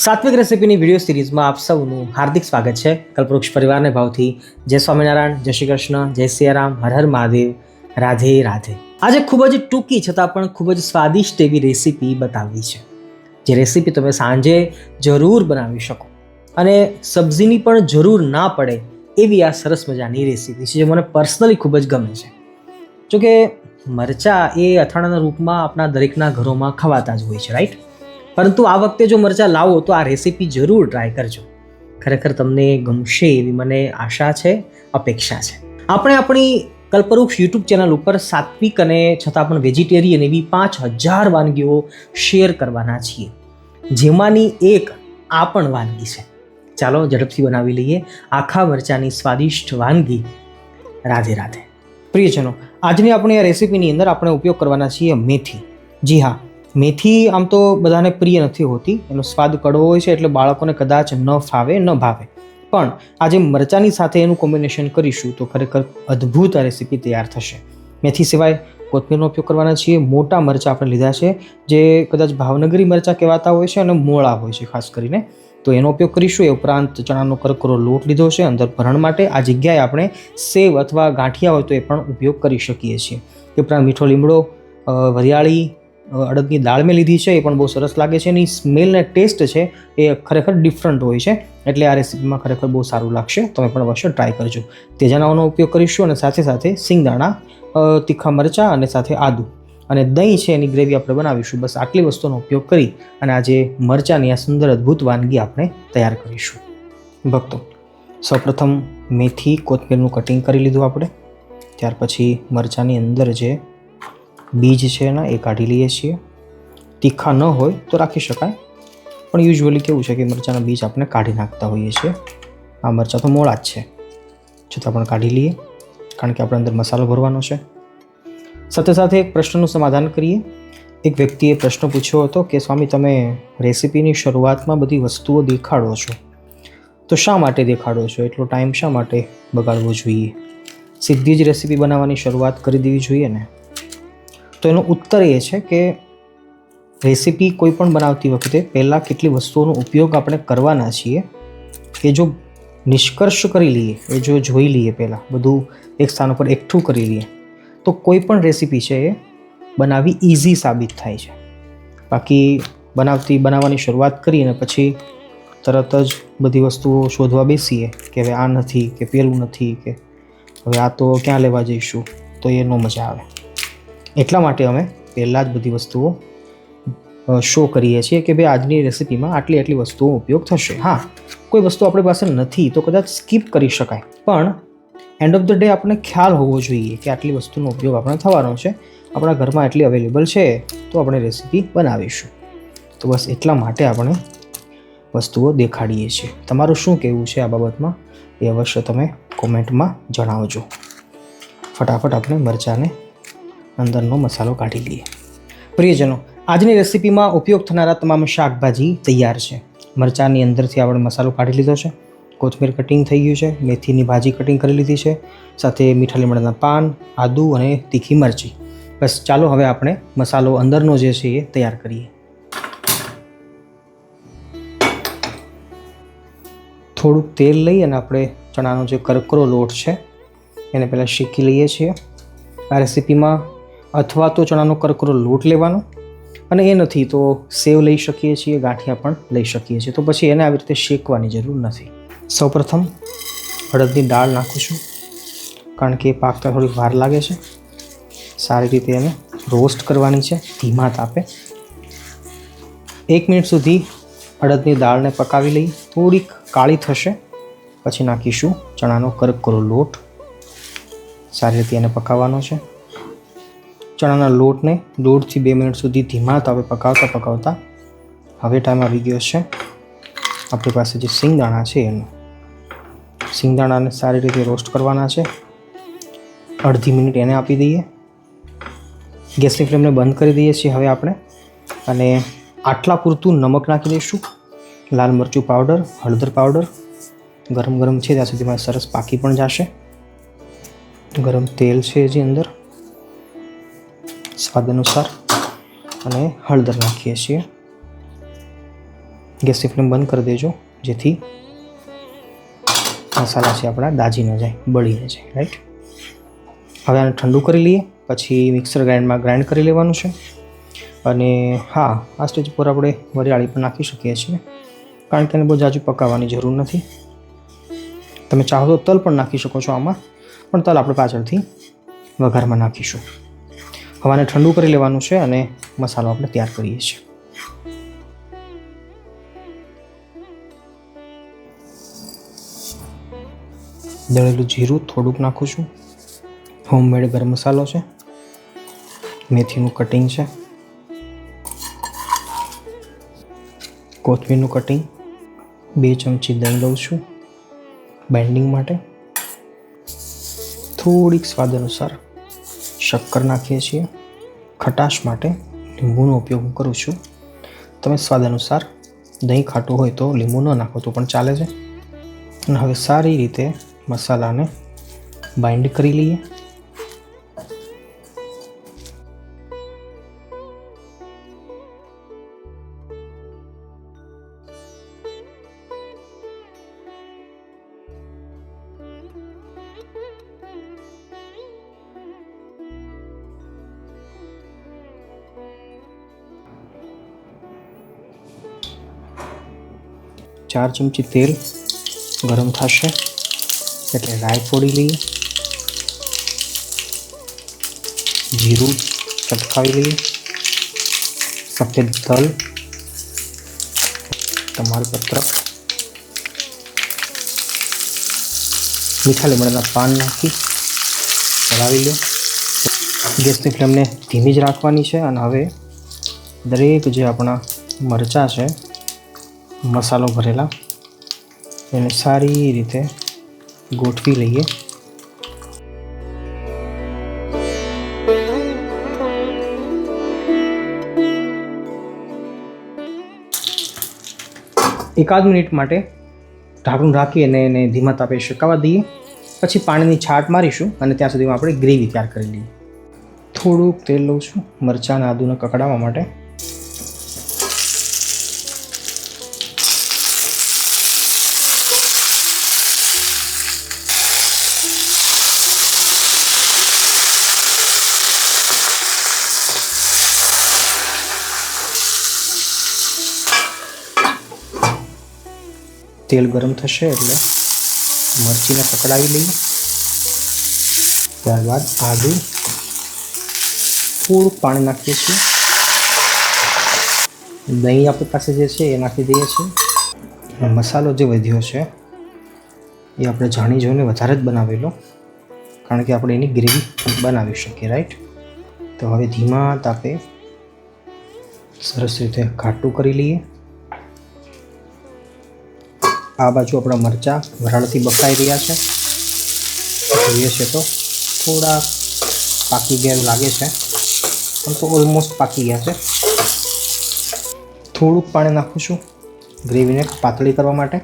સાત્વિક રેસિપીની video સિરીઝમાં આપ સૌનું હાર્દિક સ્વાગત છે. કલ્પવૃક્ષ પરિવારને ભાવથી જય સ્વામિનારાયણ, જય શ્રી કૃષ્ણ, જય સિયારામ, હર હર મહાદેવ, રાધે રાધે. આજે ખૂબ જ ટૂંકી છતાં પણ ખૂબ જ સ્વાદિષ્ટ એવી રેસીપી બતાવવી છે. જે રેસીપી તમે સાંજે જરૂર બનાવી શકો અને સબ્જીની પણ જરૂર ના પડે એવી આ સરસ મજાની રેસીપી છે, જે મને પર્સનલી ખૂબ જ ગમે છે. જોકે મરચાં એ અથાણાના રૂપમાં આપણા દરેકના ઘરોમાં ખવાતા જ હોય છે રાઈટ પરંતુ આ વખતે જો મરચાં લાવો તો આ રેસીપી જરૂર ટ્રાય કરજો. ખરેખર તમને ગમશે એવી મને આશા છે, અપેક્ષા છે. આપણે આપણી કલ્પવૃક્ષ યુટ્યુબ ચેનલ ઉપર સાત્વિક અને છતાં પણ વેજીટેરિયન એવી પાંચ હજાર વાનગીઓ શેર કરવાના છીએ. જેમાંની એક આ પણ વાનગી છે. ચાલો ઝડપથી બનાવી લઈએ આખા મરચાંની સ્વાદિષ્ટ વાનગી. રાધે રાધે. પ્રિયજનો, આજની આપણી આ રેસીપીની અંદર આપણે ઉપયોગ કરવાના છીએ મેથી. જી હા મેથી આમ તો બધાને પ્રિય નથી હોતી. એનો સ્વાદ કડવો હોય છે એટલે બાળકોને કદાચ ન ફાવે, ન ભાવે. પણ આજે મરચાંની સાથે એનું કોમ્બિનેશન કરીશું તો ખરેખર અદ્ભુત આ રેસીપી તૈયાર થશે. મેથી સિવાય કોથમીરનો ઉપયોગ કરવાના છીએ. મોટા મરચાં આપણે લીધા છે, જે કદાચ ભાવનગરી મરચાં કહેવાતા હોય છે અને મોળા હોય છે ખાસ કરીને. તો એનો ઉપયોગ કરીશું. એ ઉપરાંત ચણાનો કરકરો લોટ લીધો છે અંદર ભરણ માટે. આ જગ્યાએ આપણે સેવ અથવા ગાંઠિયા હોય તો એ પણ ઉપયોગ કરી શકીએ છીએ. એ ઉપરાંત મીઠો લીમડો વરિયાળી અડદની દાળ મેં લીધી છે, એ પણ બહુ સરસ લાગે છે એની સ્મેલ ને ટેસ્ટ છે, એ ખરેખર ડિફરન્ટ હોય છે. એટલે આ રેસીપીમાં ખરેખર બહુ સારું લાગશે, તમે પણ અવશ્ય ટ્રાય કરજો. તેજાનાઓનો ઉપયોગ કરીશું અને સાથે સાથે સિંગદાણા તીખા મરચાં અને સાથે આદુ. અને દહીં છે એની ગ્રેવી આપણે બનાવીશું. બસ આટલી વસ્તુનો ઉપયોગ કરી અને આજે મરચાંની આ સુંદર અદ્ભુત વાનગી આપણે તૈયાર કરીશું. ભક્તો, સૌપ્રથમ મેથી, કોથમીરનું કટિંગ કરી લીધું આપણે. ત્યાર પછી મરચાંની અંદર જે બીજ છે એના એ કાઢી લઈએ છીએ. તીખા ન હોય તો રાખી શકાય. પણ યુઝ્યુઅલી કેવું છે કે મરચાંના બીજ આપણે કાઢી નાખતા હોઈએ છીએ. આ મરચાં તો મોળા જ છે. છતાં પણ કાઢી લઈએ, કારણ કે આપણે અંદર મસાલો ભરવાનો છે. સાથે સાથે એક પ્રશ્નનું સમાધાન કરીએ. એક વ્યક્તિએ પ્રશ્ન પૂછ્યો હતો કે, સ્વામી, તમે રેસિપીની શરૂઆતમાં બધી વસ્તુઓ દેખાડો છો. તો શા માટે દેખાડો છો? એટલો ટાઈમ શા માટે બગાડવો જોઈએ? સીધી જ રેસિપી બનાવવાની શરૂઆત કરી દેવી જોઈએ ને. તો એનો ઉત્તર એ છે કે રેસિપી કોઈ પણ બનાવતી વખતે પહેલાં કેટલી વસ્તુઓનો ઉપયોગ આપણે કરવાના છીએ કે જો નિષ્કર્ષ કરી લઈએ, એ જો જોઈ લઈએ પહેલાં, બધું એક સ્થાન ઉપર એકઠું કરી લઈએ, તો કોઈ પણ રેસિપી છે એ બનાવવી ઇઝી સાબિત થાય છે. બાકી બનાવતી, બનાવવાની શરૂઆત કરી અને પછી તરત જ બધી વસ્તુઓ શોધવા બેસીએ કે હવે આ નથી, કે પેલું નથી, કે હવે આ તો ક્યાં લેવા જઈશું, તો એ ન મજા આવે. એટલા માટે અમે પહેલાં જ બધી વસ્તુઓ શો કરીએ છીએ કે ભાઈ આજની રેસિપીમાં આટલી આટલી વસ્તુઓ ઉપયોગ થશે. હા, કોઈ વસ્તુ આપણી પાસે નથી તો કદાચ સ્કીપ કરી શકાય. પણ એન્ડ ઓફ ધ ડે આપણે ખ્યાલ હોવો જોઈએ કે આટલી વસ્તુનો ઉપયોગ આપણે થવાનો છે. આપણા ઘરમાં એટલી અવેલેબલ છે તો આપણે રેસીપી બનાવીશું. તો બસ એટલા માટે આપણે વસ્તુઓ દેખાડીએ છીએ. તમારું શું કહેવું છે આ બાબતમાં? એ અવશ્ય તમે કોમેન્ટમાં જણાવજો. ફટાફટ આપણે મરચાંને અંદરનો મસાલો કાઢી લઈએ. પ્રિયજનો, આજની રેસિપીમાં ઉપયોગ થનારા તમામ શાકભાજી તૈયાર છે. મરચાંની અંદરથી આપણે મસાલો કાઢી લીધો છે. કોથમીર કટિંગ થઈ ગયું છે. મેથીની ભાજી કટિંગ કરી લીધી છે. સાથે મીઠા લીમડાના પાન, આદુ અને તીખી મરચી. બસ ચાલો હવે આપણે મસાલો અંદરનો જે છે એ તૈયાર કરીએ. થોડુંક તેલ લઈ અને આપણે ચણાનો જે કરકરો લોટ છે, એને પહેલાં શેકી લઈએ છીએ. આ રેસિપીમાં અથવા તો ચણાનો કરકરો લોટ લેવાનો અને એ નથી તો સેવ લઈ શકીએ છીએ, ગાંઠિયા પણ લઈ શકીએ છીએ. તો પછી એને આવી રીતે શેકવાની જરૂર નથી. સૌપ્રથમ અડદની દાળ નાખું છું કારણ કે પાકતા થોડીક વાર લાગે છે. સારી રીતે એને રોસ્ટ કરવાની છે, ધીમા તાપે. એક મિનિટ સુધી અડદની દાળને પકાવી લઈ થોડીક કાળી થશે. પછી નાખીશું ચણાનો કરકરો લોટ. સારી રીતે એને પકાવવાનો છે. ચણાના લોટને દોઢથી બે મિનિટ સુધી ધીમા તાપે પકાવતા પકાવતા હવે ટાઈમ આવી ગયો છે. આપણી પાસે જે સિંગદાણા છે એનું. સિંગદાણાને સારી રીતે રોસ્ટ કરવાના છે. અડધી મિનિટ એને આપી દઈએ. ગેસની ફ્લેમને બંધ કરી દઈએ છીએ હવે આપણે. અને આટલા પૂરતું નમક નાખી દઈશું. લાલ મરચું પાવડર હળદર પાવડર ગરમ ગરમ છે ત્યાં સુધીમાં સરસ પાકી પણ જશે. ગરમ તેલ છે હજી અંદર. સ્વાદ અનુસાર અને હળદર નાખીએ છીએ. ગેસની ફ્લેમ બંધ કરી દેજો, જેથી મસાલા છે આપણા દાજી ન જાય, બળી ન જાય રાઈટ હવે આને ઠંડુ કરી લઈએ, પછી મિક્સર ગ્રાઇન્ડમાં ગ્રાઇન્ડ કરી લેવાનું છે. અને હા, આ સ્ટેજ પર આપણે વરિયાળી પણ નાખી શકીએ છીએ, કારણ કે એને બહુ જાજુ પકાવવાની જરૂર નથી. તમે ચાહો તો તલ પણ નાખી શકો છો આમાં, પણ તલ આપણે પાછળથી વઘારમાં નાખીશું. હવે આને ઠંડુ કરી લેવાનું છે અને મસાલો આપણે તૈયાર કરીએ છીએ. દળેલું જીરું થોડુંક નાખું છું. હોમમેડ ગરમ મસાલો છે. મેથીનું કટિંગ છે. કોથમીરનું કટિંગ બે ચમચી દહીં લઉં છું. બાઇન્ડિંગ માટે થોડીક સ્વાદ અનુસાર શક્કર નાખીએ છીએ. ખટાશ માટે લીંબુનો ઉપયોગ હું કરું છું. તમે સ્વાદ અનુસાર દહીં ખાટું હોય તો લીંબુ ન નાખો તો પણ ચાલે છે. અને હવે સારી રીતે મસાલાને બાઇન્ડ કરી લઈએ. ચાર ચમચી તેલ ગરમ થશે. એટલે રાઈ ફોડી લઈએ. જીરું ચટકાવી લઈએ. સફેદ તલ. તમાલપત્ર મીઠા લીમડાના પાન નાખી. ચલાવી લો. ગેસની ફ્લેમને ધીમી જ રાખવાની છે અને હવે દરેક જે આપણા મરચાં છે મસાલો ભરેલા. એને સારી રીતે ગોઠવી લઈએ. એકાદ મિનિટ માટે ઢાંકણું રાખી અને એને ધીમા તાપે શેકાવા દઈએ. પછી પાણીની છાટ મારીશું અને ત્યાં સુધીમાં આપણે ગ્રેવી તૈયાર કરી લઈએ. થોડુંક તેલ લઉં છું, મરચાં આદુને કકડાવવા માટે. તેલ ગરમ થશે એટલે મરચીને પકડાવી લઈએ. ત્યારબાદ આદુ થોડું પાણી નાખીએ છીએ. દહીં આપણી પાસે જે છે એ નાખી દઈએ છીએ. મસાલો જે વધ્યો છે એ આપણે જાણી જોઈને વધારે જ બનાવેલો. કારણ કે આપણે એની ગ્રેવી બનાવી શકીએ રાઈટ તો હવે ધીમા તાપે સરસ રીતે ઘાટું કરી લઈએ. આ બાજુ આપણા મરચાં વરાળથી બફાઈ રહ્યા છે. જોઈએ છે તો થોડા પાકી ગયા લાગે છે. પણ તો ઓલમોસ્ટ પાકી ગયા છે. થોડુંક પાણી નાખું છું ગ્રેવીને પાતળી કરવા માટે.